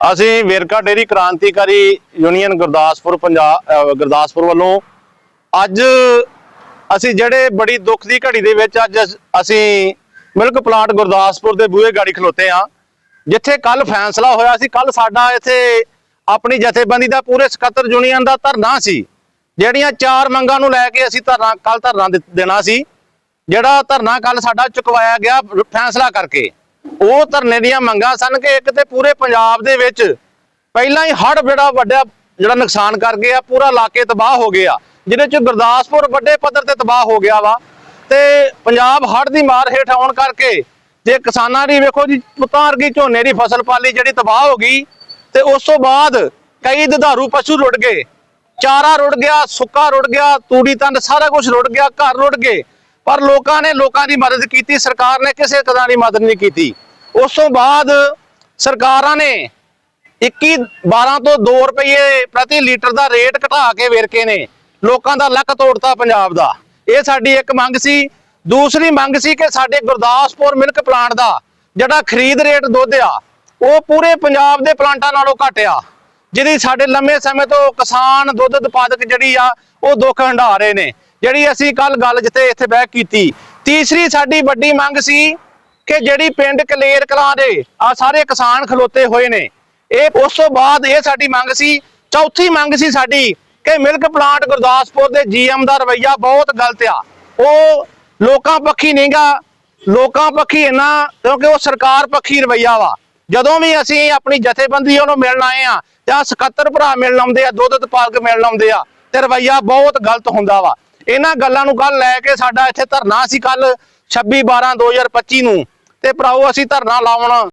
ਅਸੀਂ ਵੇਰਕਾ ਡੇਰੀ ਕ੍ਰਾਂਤੀਕਾਰੀ ਯੂਨੀਅਨ ਗੁਰਦਾਸਪੁਰ ਪੰਜਾਬ ਗੁਰਦਾਸਪੁਰ ਵੱਲੋਂ ਅੱਜ ਅਸੀਂ ਜਿਹੜੇ ਬੜੀ ਦੁੱਖ ਦੀ ਘੜੀ ਦੇ ਵਿੱਚ ਅੱਜ ਅਸ- ਅਸੀਂ ਮਿਲਕ ਪਲਾਂਟ ਗੁਰਦਾਸਪੁਰ ਦੇ ਬੂਹੇ ਗਾੜੀ ਖਲੋਤੇ ਆ ਜਿੱਥੇ ਕੱਲ ਫੈਸਲਾ ਹੋਇਆ ਸੀ ਕੱਲ ਸਾਡਾ ਇੱਥੇ ਆਪਣੀ ਜਥੇਬੰਦੀ ਦਾ ਪੂਰੇ ਸਕੱਤਰ ਯੂਨੀਅਨ ਦਾ ਧਰਨਾ ਸੀ, ਜਿਹੜੀਆਂ ਚਾਰ ਮੰਗਾਂ ਨੂੰ ਲੈ ਕੇ ਅਸੀਂ ਧਰਨਾ ਕੱਲ ਧਰਨਾ ਦਿੱ- ਦੇਣਾ ਸੀ, ਜਿਹੜਾ ਧਰਨਾ ਕੱਲ ਸਾਡਾ ਚੁਕਵਾਇਆ ਗਿਆ ਫੈਸਲਾ ਕਰਕੇ। ਉਹ ਧਰਨੇ ਦੀਆਂ ਮੰਗਾਂ ਸਨ ਕਿ ਇੱਕ ਤੇ ਪੂਰੇ ਪੰਜਾਬ ਦੇ ਵਿੱਚ ਪਹਿਲਾਂ ਹੀ ਹੜ੍ਹ ਜਿਹੜਾ ਵੱਡਾ ਜਿਹੜਾ ਨੁਕਸਾਨ ਕਰ ਗਿਆ, ਪੂਰਾ ਇਲਾਕੇ ਤਬਾਹ ਹੋ ਗਿਆ। ਜਿਹਦੇ ਚ ਗੁਰਦਾਸਪੁਰ ਵੱਡੇ ਪੱਧਰ ਤੇ ਤਬਾਹ ਹੋ ਗਿਆ ਵਾ। ਤੇ ਪੰਜਾਬ ਹੜ੍ਹ ਦੀ ਮਾਰ ਹੇਠ ਆਉਣ ਕਰਕੇ ਜੇ ਕਿਸਾਨਾਂ ਦੀ ਵੇਖੋ ਜੀ ਪੁੱਤਾਂ ਵਰਗੀ ਝੋਨੇ ਦੀ ਫਸਲ ਪਾਲੀ ਜਿਹੜੀ ਤਬਾਹ ਹੋ ਗਈ ਤੇ ਉਸ ਤੋਂ ਬਾਅਦ ਕਈ ਦੁਧਾਰੂ ਪਸ਼ੂ ਰੁੜ ਗਏ। ਚਾਰਾ ਰੁੜ ਗਿਆ, ਸੁੱਕਾ ਰੁੜ ਗਿਆ, ਤੂੜੀ ਤੰਦ ਸਾਰਾ ਕੁਝ ਰੁੜ ਗਿਆ, ਘਰ ਰੁੜ ਗਏ। ਪਰ ਲੋਕਾਂ ਨੇ ਲੋਕਾਂ ਦੀ ਮਦਦ ਕੀਤੀ, ਸਰਕਾਰ ਨੇ ਕਿਸੇ ਕਦਾਂ ਦੀ ਮਦਦ ਨਹੀਂ ਕੀਤੀ। ਉਸ ਤੋਂ ਬਾਅਦ ਸਰਕਾਰਾਂ ਨੇ 21 12 ਤੋਂ 2 ਰੁਪਏ ਪ੍ਰਤੀ ਲੀਟਰ ਦਾ ਰੇਟ ਘਟਾ ਕੇ ਵੇਰਕੇ ਨੇ, ਲੋਕਾਂ ਦਾ ਲੱਕ ਤੋੜਤਾ ਪੰਜਾਬ ਦਾ। ਇਹ ਸਾਡੀ ਇੱਕ ਮੰਗ ਸੀ। ਦੂਸਰੀ ਮੰਗ ਸੀ ਕਿ ਸਾਡੇ ਗੁਰਦਾਸਪੁਰ ਮਿਲਕ ਪਲਾਂਟ ਦਾ ਜਿਹੜਾ ਖਰੀਦ ਰੇਟ ਦੁੱਧ ਆ ਉਹ ਪੂਰੇ ਪੰਜਾਬ ਦੇ ਪਲਾਂਟਾਂ ਨਾਲੋਂ ਘੱਟ ਆ ਜਿਹਦੀ ਸਾਡੇ ਲੰਮੇ ਸਮੇਂ ਤੋਂ ਕਿਸਾਨ ਦੁੱਧ ਉਤਪਾਦਕ ਜਿਹੜੀ ਆ, ਉਹ ਦੁੱਖ ਹੰਢਾ ਰਹੇ ਨੇ। ਜਿਹੜੀ ਅਸੀਂ ਕੱਲ ਗੱਲ ਜਿੱਥੇ ਇੱਥੇ ਬਹਿ ਕੀਤੀ। ਤੀਸਰੀ ਸਾਡੀ ਵੱਡੀ ਮੰਗ ਸੀ ਕਿ ਜਿਹੜੀ ਪਿੰਡ ਕਲੇਰ ਕਲਾਂ ਦੇ ਆ ਸਾਰੇ ਕਿਸਾਨ ਖਲੋਤੇ ਹੋਏ ਨੇ। ਇਹ ਉਸ ਤੋਂ ਬਾਅਦ ਇਹ ਸਾਡੀ ਮੰਗ ਸੀ, ਚੌਥੀ ਮੰਗ ਸੀ ਸਾਡੀ ਕਿ ਮਿਲਕ ਪਲਾਂਟ ਗੁਰਦਾਸਪੁਰ ਦੇ ਜੀਐਮ ਦਾ ਰਵਈਆ ਬਹੁਤ ਗਲਤ ਆ। ਉਹ ਲੋਕਾਂ ਪੱਖੀ ਨਹੀਂਗਾ, ਲੋਕਾਂ ਪੱਖੀ ਇੰਨਾ, ਕਿਉਂਕਿ ਉਹ ਸਰਕਾਰ ਪੱਖੀ ਰਵਈਆ ਵਾ। ਜਦੋਂ ਵੀ ਅਸੀਂ ਆਪਣੀ ਜਥੇਬੰਦੀ ਉਹਨੂੰ ਮਿਲਣ ਆਏ ਆ, ਜਾਂ ਸਕੱਤਰ ਭਰਾ ਮਿਲਣ ਆਉਂਦੇ ਆ, ਦੁੱਧ ਉਤਪਾਦਕ ਮਿਲਣ ਆਉਂਦੇ ਆ, ਤੇ ਰਵਈਆ ਬਹੁਤ ਗਲਤ ਹੁੰਦਾ ਵਾ। ਇਹਨਾਂ ਗੱਲਾਂ ਨੂੰ ਕੱਲ ਲੈ ਕੇ ਸਾਡਾ ਇੱਥੇ ਧਰਨਾ ਸੀ ਕੱਲ 26 12 2025 ਨੂੰ। ਤੇ ਭਰਾਓ ਅਸੀਂ ਧਰਨਾ ਲਾਉਣ।